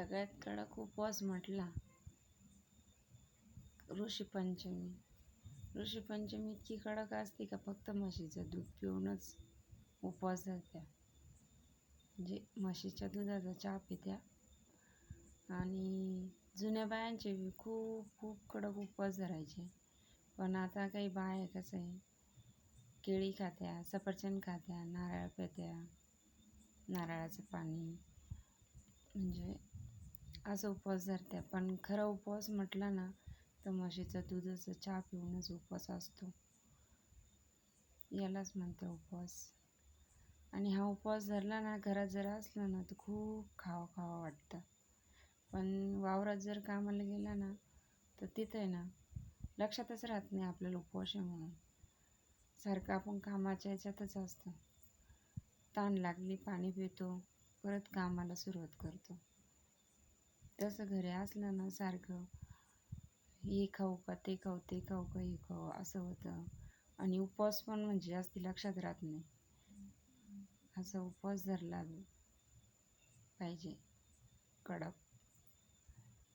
सगळ्यात कडक उपवास म्हटला ऋषीपंचमी. ऋषीपंचमी इतकी कडक असते का फक्त म्हशीचं दूध पिऊनच उपवास धरत्या. म्हणजे म्हशीच्या दुधाचा चहा पित्या आणि जुन्या बायांचे बी खूप खूप कडक उपवास धरायचे. पण आता काही बाया कसं आहे केळी खात्या सफरचंद खात्या नारळ पित्या नारळाचं पाणी म्हणजे असं उपवास धरते. पण खरा उपवास म्हटला ना तर म्हशीचं दुधाचं चहा पिऊनच उपवास असतो. यालाच म्हणते उपवास. आणि हा उपवास धरला ना घरात जर असलं ना तर खूप खावं खावं वाटतं. पण वावरात जर कामाला गेला ना तर तिथं आहे ना लक्षातच राहत नाही आपल्याला उपवास आहे म्हणून. सारखं आपण कामाच्या याच्यातच असतं. ताण लागली पाणी पितो परत कामाला सुरुवात करतो. तसं घरी असलं ना सारखं हे खाऊ का ते खाऊ ते खाऊ का हे खाऊ असं होतं. आणि उपवास पण म्हणजे जास्त लक्षात राहत नाही. असा उपवास धरला पाहिजे. कडक.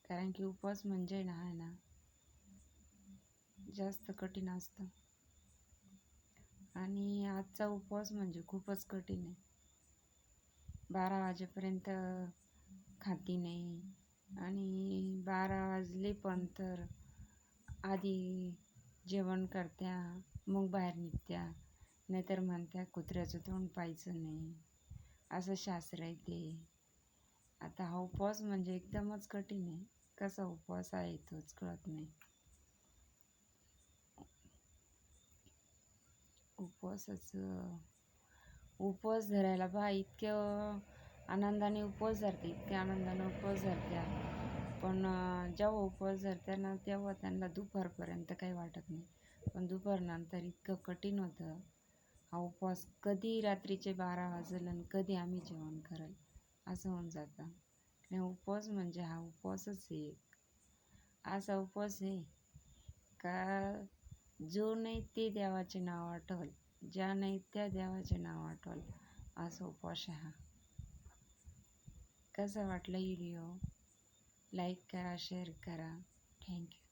कारण की उपवास म्हणजे ना आहे ना जास्त कठीण असतं. आणि आजचा उपवास म्हणजे खूपच कठीण आहे. बारा वाजेपर्यंत खाती नाही. आणि बारा वाजले पण तर आधी जेवण करत्या मग बाहेर निघत्या. नाहीतर म्हणत्या कुत्र्याचं तोंड पाहायचं नाही. असं शास्त्र आहे ते. आता हा उपवास म्हणजे एकदमच कठीण आहे. कसा उपवास आहे तोच कळत नाही. उपवासाचं उपवास धरायला बा इतकं आनंदाने उपवास धरते इतक्या आनंदाने उपवास धरत्या. पण जेव्हा उपवास धरत्या ना तेव्हा त्यांना दुपारपर्यंत काही वाटत नाही. पण दुपारनंतर इतकं कठीण होतं. हा उपवास कधी रात्रीचे बारा वाजेल आणि कधी आम्ही जेवण करेल असं होऊन जातं. आणि उपवास म्हणजे हा उपवासच आहे एक. असा उपवास आहे का जो नाही ते देवाचे नाव आठवल ज्या नाही त्या देवाचे नाव आठवल असा उपवास आहे हा. कसा वाटला व्हिडिओ लाईक करा शेअर करा. Thank you